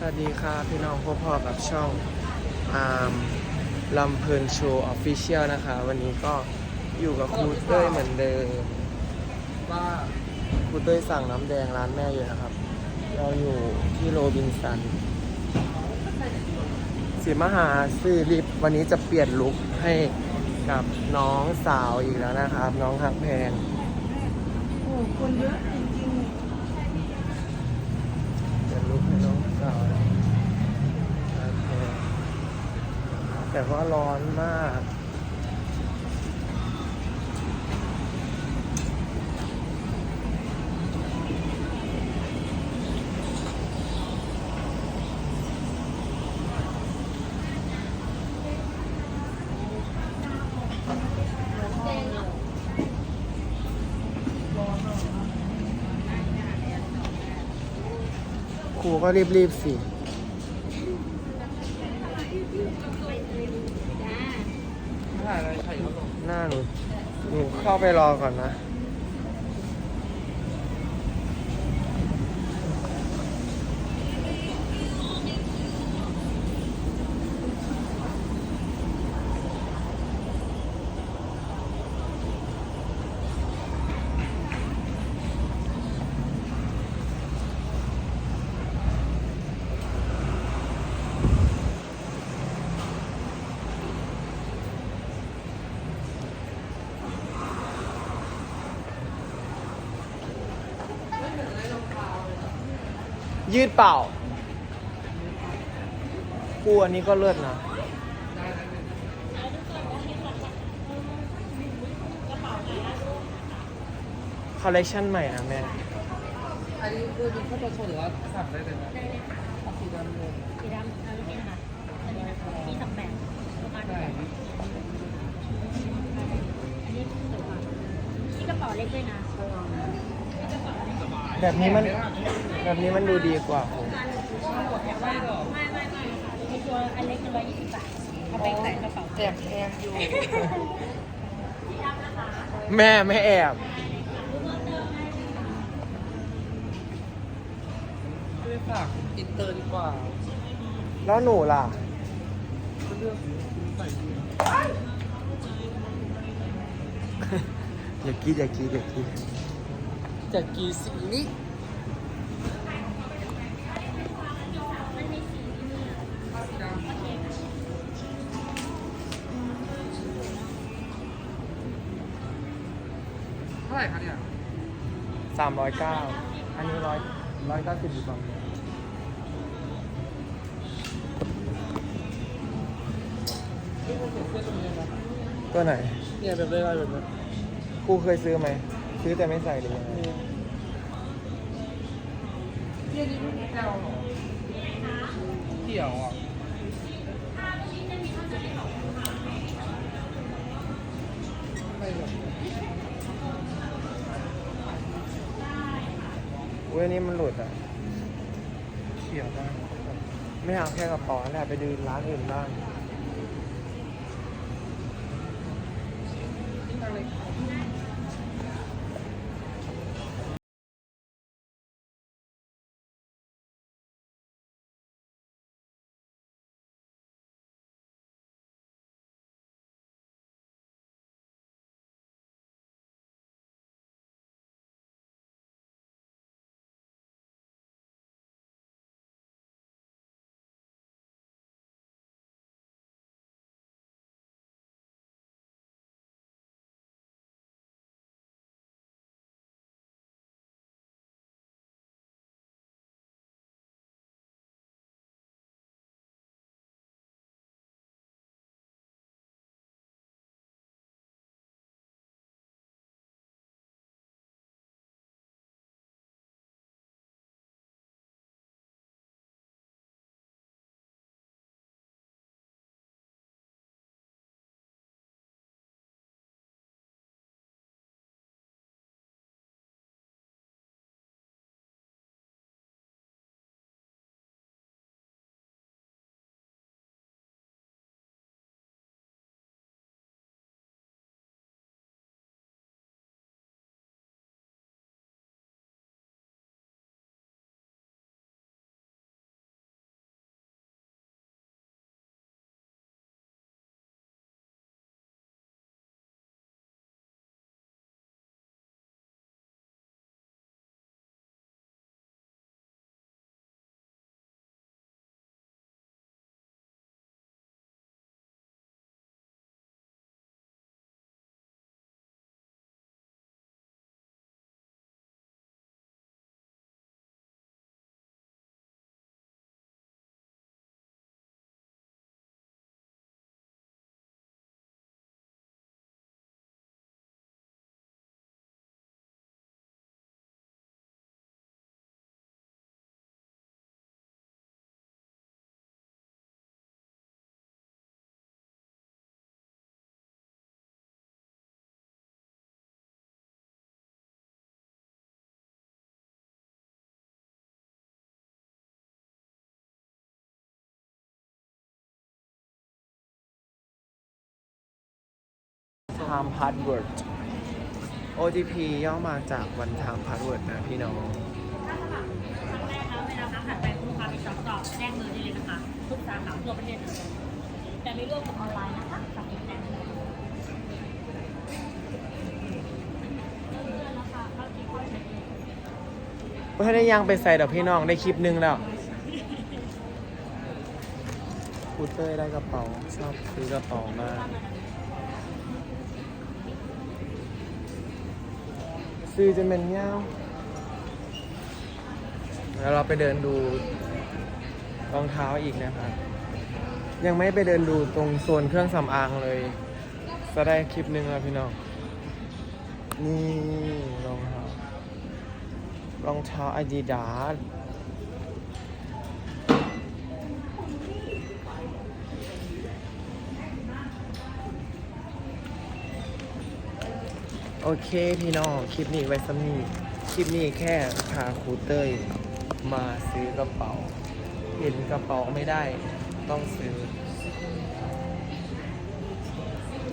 สวัสดีค่ะพี่น้องพ่อพ่อกับช่องอามลำเพลินโชว์ออฟฟิเชียลนะคะ วันนี้ก็อยู่กับครูเต้ยเหมือนเดิมว่าครูเต้ยสั่งน้ำแดงร้านแม่อยู่นะครับ เราอยู่ที่โรบินสันสีมหาซื้อลิปวันนี้จะเปลี่ยนลุคให้กับน้องสาวอีกแล้วนะครับ น้องหักแพงโอ้คนเยอะจริง เปลี่ยนลุคให้น้องสาวนะหักแพง แต่ว่าร้อนมาก ครูก็รีบๆสิ หน้าหนูหนูเข้าไปรอก่อนนะ ยืดเปล่าคู่อันนี้ก็เลิศนะ คอลเลคชันใหม่นะแม่ อันนี้คือเป็นข้าวตัวชนหรือว่าสั่งได้เลยนะเอาสีดำเลยสีดำอาลูกนี้นะคะอันนี้มีสองแบบประมาณใช่อันนี้สวยกว่าที่กระเป๋าเล็กด้วยนะ แบบนี้มัน แบบนี้มันดูดีกว่าครูแต่ว่าไม่ไม่ไม่ค่ะในตัวอันเล็กเป็นร้อยยี่สิบบาทเอาไปใส่กระเป๋าแอบแพงอยู่ แม่ไม่แอบไม่ฝากอินเตอร์ดีกว่าแล้วหนูล่ะเลือกใส่ดีอย่ากรีดอย่ากรีดอย่ากรีด จากกีสีนี่ ไหร่คะเนี่ยสามร้อยเก้าอันนี้ร้อยร้อยเก้าสิบดีกว่านี่มันเป็นเสื้อตัวนี้นะตัวไหน เนี่ยแบบได้แบบนี้ครูเคยซื้อไหม ซื้อแต่ไม่ใส่หรือยังไงนี่นี่นี่ไม่แก้วหรอเขียวอะไม่แบบ เว้ยอันนี้มันหลุดอะเขียวมากไม่เอาแค่กระเป๋าแหละไปดูร้านอื่นบ้าง time password OTP ย่อมาจาก one time password นะพี่น้องถ้าสมัครครั้งแรกแล้วเวลาค้าผ่านไปคุณลูกค้ามีสองตอบแจ้งเบอร์ได้เลยนะคะทุกสาขาทั่วประเทศเลยแต่ไม่ร่วมกับออนไลน์นะคะกับอินเทอร์เน็ตนะคะเข้าที่เข้าเช็คเลยไม่ได้ยังไปใส่ดอกพี่น้องได้คลิปหนึงแล้วคูเตอร์ได้กระเป๋าชอบซื้อกระเป๋ามาก ซื้อจะเป็นเงาแล้วเราไปเดินดูรองเท้าอีกนะครับ ยังไม่ไปเดินดูตรงโซนเครื่องสำอางเลย จะได้คลิปหนึงแล้วพี่น้องนี่รองเท้ารองเท้าอาดิดาส โอเคพี่น้อง คลิปนี้ไว้สำนีคลิปนี้แค่พาครูเต้ยมาซื้อกระเป๋า เห็นกระเป๋าไม่ได้ต้องซื้อ